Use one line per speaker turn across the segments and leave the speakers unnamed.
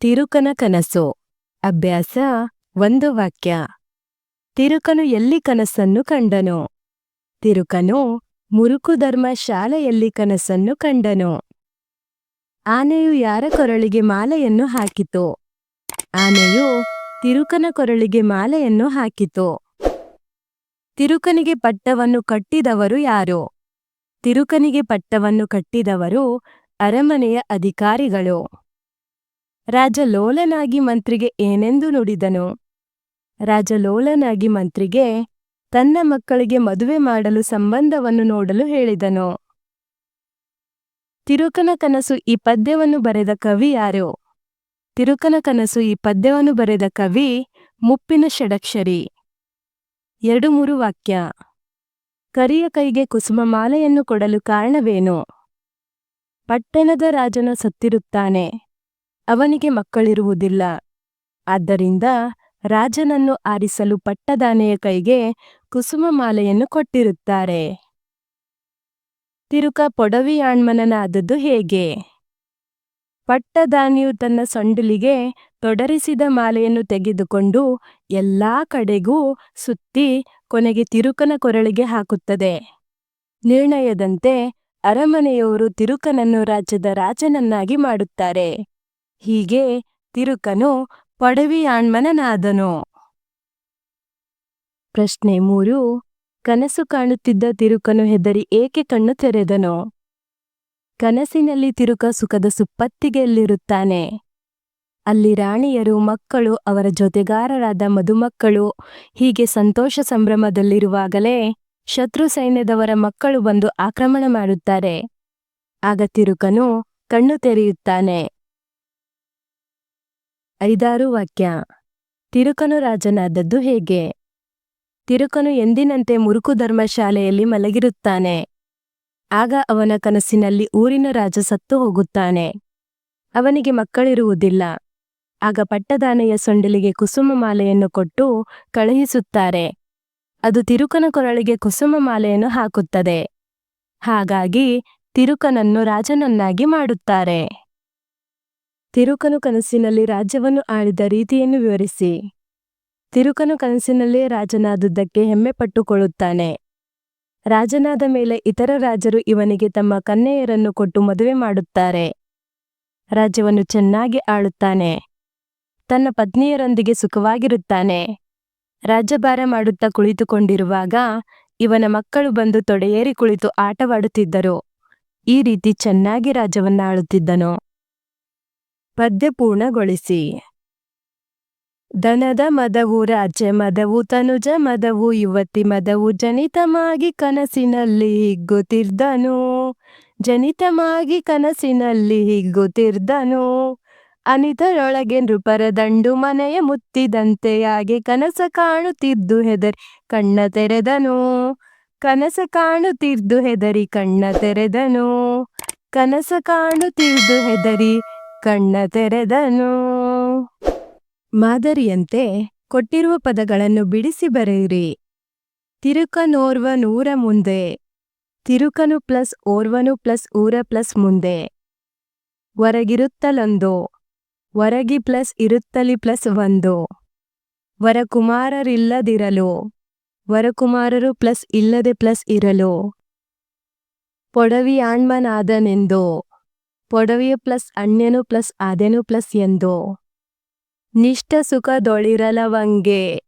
ತಿರುಕನ ಕನಸು. ಅಭ್ಯಾಸ ಒಂದು ವಾಕ್ಯ. ತಿರುಕನು ಎಲ್ಲಿ ಕನಸನ್ನು ಕಂಡನು? ತಿರುಕನು ಮುರುಕುಧರ್ಮ ಶಾಲೆಯಲ್ಲಿ ಕನಸನ್ನು ಕಂಡನು. ಆನೆಯು ಯಾರ ಕೊರಳಿಗೆ ಮಾಲೆಯನ್ನು ಹಾಕಿತು? ಆನೆಯು ತಿರುಕನ ಕೊರಳಿಗೆ ಮಾಲೆಯನ್ನು ಹಾಕಿತು. ತಿರುಕನಿಗೆ ಪಟ್ಟವನ್ನು ಕಟ್ಟಿದವರು ಯಾರು? ತಿರುಕನಿಗೆ ಪಟ್ಟವನ್ನು ಕಟ್ಟಿದವರು ಅರಮನೆಯ ಅಧಿಕಾರಿಗಳು. ರಾಜ ಲೋಲನಾಗಿ ಮಂತ್ರಿಗೆ ಏನೆಂದು ನುಡಿದನು? ರಾಜ ಲೋಲನಾಗಿ ಮಂತ್ರಿಗೆ ತನ್ನ ಮಕ್ಕಳಿಗೆ ಮದುವೆ ಮಾಡಲು ಸಂಬಂಧವನ್ನು ನೋಡಲು ಹೇಳಿದನು. ತಿರುಕನ ಕನಸು ಈ ಪದ್ಯವನ್ನು ಬರೆದ ಕವಿ ಯಾರು? ತಿರುಕನ ಕನಸು ಈ ಪದ್ಯವನ್ನು ಬರೆದ ಕವಿ ಮುಪ್ಪಿನ ಷಡಕ್ಷರಿ. ಎರಡು ಮೂರು ವಾಕ್ಯ. ಕರಿಯ ಕೈಗೆ ಕುಸುಮ ಮಾಲೆಯನ್ನು ಕೊಡಲು ಕಾರಣವೇನು? ಪಟ್ಟಣದ ರಾಜನ ಸತ್ತಿರುತ್ತಾನೆ. ಅವನಿಗೆ ಮಕ್ಕಳಿರುವುದಿಲ್ಲ. ಆದ್ದರಿಂದ ರಾಜನನ್ನು ಆರಿಸಲು ಪಟ್ಟದಾನೆಯ ಕೈಗೆ ಕುಸುಮ ಮಾಲೆಯನ್ನು ಕೊಟ್ಟಿರುತ್ತಾರೆ. ತಿರುಕ ಪೊಡವಿಯಾಣ್ಮನನಾದದ್ದು ಹೇಗೆ? ಪಟ್ಟದಾನಿಯು ತನ್ನ ಸೊಂಡಿಲಿಗೆ ತೊಡರಿಸಿದ ಮಾಲೆಯನ್ನು ತೆಗೆದುಕೊಂಡು ಎಲ್ಲಾ ಕಡೆಗೂ ಸುತ್ತಿ ಕೊನೆಗೆ ತಿರುಕನ ಕೊರಳಿಗೆ ಹಾಕುತ್ತದೆ. ನಿರ್ಣಯದಂತೆ ಅರಮನೆಯವರು ತಿರುಕನನ್ನು ರಾಜ್ಯದ ರಾಜನನ್ನಾಗಿ ಮಾಡುತ್ತಾರೆ. ಹೀಗೆ ತಿರುಕನು ಪಡವಿಯಾಣ್ಮನನಾದನು. ಪ್ರಶ್ನೆ ಮೂರು, ಕನಸು ಕಾಣುತ್ತಿದ್ದ ತಿರುಕನು ಹೆದರಿ ಏಕೆ ಕಣ್ಣು ತೆರೆದನು? ಕನಸಿನಲ್ಲಿ ತಿರುಕ ಸುಖದ ಸುಪ್ಪತ್ತಿಗೆಯಲ್ಲಿರುತ್ತಾನೆ. ಅಲ್ಲಿ ರಾಣಿಯರು, ಮಕ್ಕಳು, ಅವರ ಜೊತೆಗಾರರಾದ ಮದುಮಕ್ಕಳು, ಹೀಗೆ ಸಂತೋಷ ಸಂಭ್ರಮದಲ್ಲಿರುವಾಗಲೇ ಶತ್ರು ಸೈನ್ಯದವರ ಮಕ್ಕಳು ಬಂದು ಆಕ್ರಮಣ ಮಾಡುತ್ತಾರೆ. ಆಗ ತಿರುಕನು ಕಣ್ಣು ತೆರೆಯುತ್ತಾನೆ. ಐದಾರು ವಾಕ್ಯ. ತಿರುಕನು ರಾಜನಾದದ್ದು ಹೇಗೆ? ತಿರುಕನು ಎಂದಿನಂತೆ ಮುರುಕು ಧರ್ಮಶಾಲೆಯಲ್ಲಿ ಮಲಗಿರುತ್ತಾನೆ. ಆಗ ಅವನ ಕನಸಿನಲ್ಲಿ ಊರಿನ ರಾಜ ಸತ್ತು ಹೋಗುತ್ತಾನೆ. ಅವನಿಗೆ ಮಕ್ಕಳಿರುವುದಿಲ್ಲ. ಆಗ ಪಟ್ಟದಾನೆಯ ಸೊಂಡಿಲಿಗೆ ಕುಸುಮ ಮಾಲೆಯನ್ನು ಕೊಟ್ಟು ಕಳುಹಿಸುತ್ತಾರೆ. ಅದು ತಿರುಕನ ಕೊರಳಿಗೆ ಕುಸುಮ ಮಾಲೆಯನ್ನು ಹಾಕುತ್ತದೆ. ಹಾಗಾಗಿ ತಿರುಕನನ್ನು ರಾಜನನ್ನಾಗಿ ಮಾಡುತ್ತಾರೆ. ತಿರುಕನು ಕನಸಿನಲ್ಲಿ ರಾಜ್ಯವನ್ನು ಆಳಿದ ರೀತಿಯನ್ನು ವಿವರಿಸಿ. ತಿರುಕನು ಕನಸಿನಲ್ಲೇ ರಾಜನಾದುದಕ್ಕೆ ಹೆಮ್ಮೆ ಪಟ್ಟುಕೊಳ್ಳುತ್ತಾನೆ ರಾಜನಾದ ಮೇಲೆ ಇತರ ರಾಜರು ಇವನಿಗೆ ತಮ್ಮ ಕನ್ನೆಯರನ್ನು ಕೊಟ್ಟು ಮದುವೆ ಮಾಡುತ್ತಾರೆ. ರಾಜ್ಯವನ್ನು ಚೆನ್ನಾಗಿ ಆಳುತ್ತಾನೆ. ತನ್ನ ಪತ್ನಿಯರೊಂದಿಗೆ ಸುಖವಾಗಿರುತ್ತಾನೆ. ರಾಜ್ಯಭಾರ ಮಾಡುತ್ತಾ ಕುಳಿತುಕೊಂಡಿರುವಾಗ ಇವನ ಮಕ್ಕಳು ಬಂದು ತೊಡೆಯೇರಿ ಕುಳಿತು ಆಟವಾಡುತ್ತಿದ್ದರು. ಈ ರೀತಿ ಚೆನ್ನಾಗಿ ರಾಜ್ಯವನ್ನಾಳುತ್ತಿದ್ದನು. ಪದ್ಯ ಪೂರ್ಣಗೊಳಿಸಿ ದನದ ಮದವು, ರಾಜ್ಯ ಮದವು, ತನುಜ ಮದವು, ಯುವತಿ ಮದವು, ಜನಿತಮಾಗಿ ಕನಸಿನಲ್ಲಿ ಹಿಗ್ಗುತ್ತಿರ್ದನು ಜನಿತಮಾಗಿ ಕನಸಿನಲ್ಲಿ ಹಿಗ್ಗುತ್ತಿರ್ದನು ಅನಿತರೊಳಗೆ ನೃಪರ ದಂಡು ಮನೆಯ ಮುತ್ತಿದಂತೆಯಾಗಿ ಕನಸ ಕಾಣುತ್ತಿದ್ದು ಹೆದರಿ ಕಣ್ಣ ತೆರೆದನು. ಕನಸ ಕಾಣುತ್ತಿದ್ದು ಹೆದರಿ ಕಣ್ಣ ತೆರೆದನು. ಕನಸ ಕಾಣುತ್ತಿದ್ದು ಹೆದರಿ ಕಣ್ಣ ತೆರೆದನು. ಮಾದರಿಯಂತೆ ಕೊಟ್ಟಿರುವ ಪದಗಳನ್ನು ಬಿಡಿಸಿ ಬರೆಯಿರಿ. ತಿರುಕನೋರ್ವ ನೂರ ಮುಂದೆ. ತಿರುಕನು ಪ್ಲಸ್ ಓರ್ವನು ಪ್ಲಸ್ ಊರ ಪ್ಲಸ್ ಮುಂದೆ. ಹೊರಗಿರುತ್ತಲೊಂದು. ಹೊರಗಿ ಪ್ಲಸ್ ಇರುತ್ತಲಿ ಪ್ಲಸ್ ಒಂದು. ವರಕುಮಾರರಿಲ್ಲದಿರಲು. ವರಕುಮಾರರು ಪ್ಲಸ್ ಇಲ್ಲದೆ ಪ್ಲಸ್ ಇರಲು. ಪೊಡವಿಯಾಣ್ಮನಾದನೆಂದು. ಪೊಡವಿಯ ಪ್ಲಸ್ ಅಣ್ಯನು ಪ್ಲಸ್ ಆದೆನು ಪ್ಲಸ್ ಎಂದು. ನಿಷ್ಠ ಸುಖದೊಳಿರಲವಂಗೆ.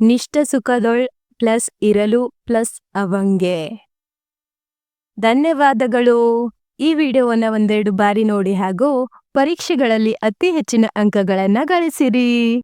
ನಿಷ್ಠ ಸುಖದೊಳ್ ಪ್ಲಸ್ ಇರಲು ಪ್ಲಸ್ ಅವಂಗೆ. ಧನ್ಯವಾದಗಳು. ಈ ವಿಡಿಯೋವನ್ನು ಒಂದೆರಡು ಬಾರಿ ನೋಡಿ ಹಾಗೂ ಪರೀಕ್ಷೆಗಳಲ್ಲಿ ಅತಿ ಹೆಚ್ಚಿನ ಅಂಕಗಳನ್ನು ಗಳಿಸಿರಿ.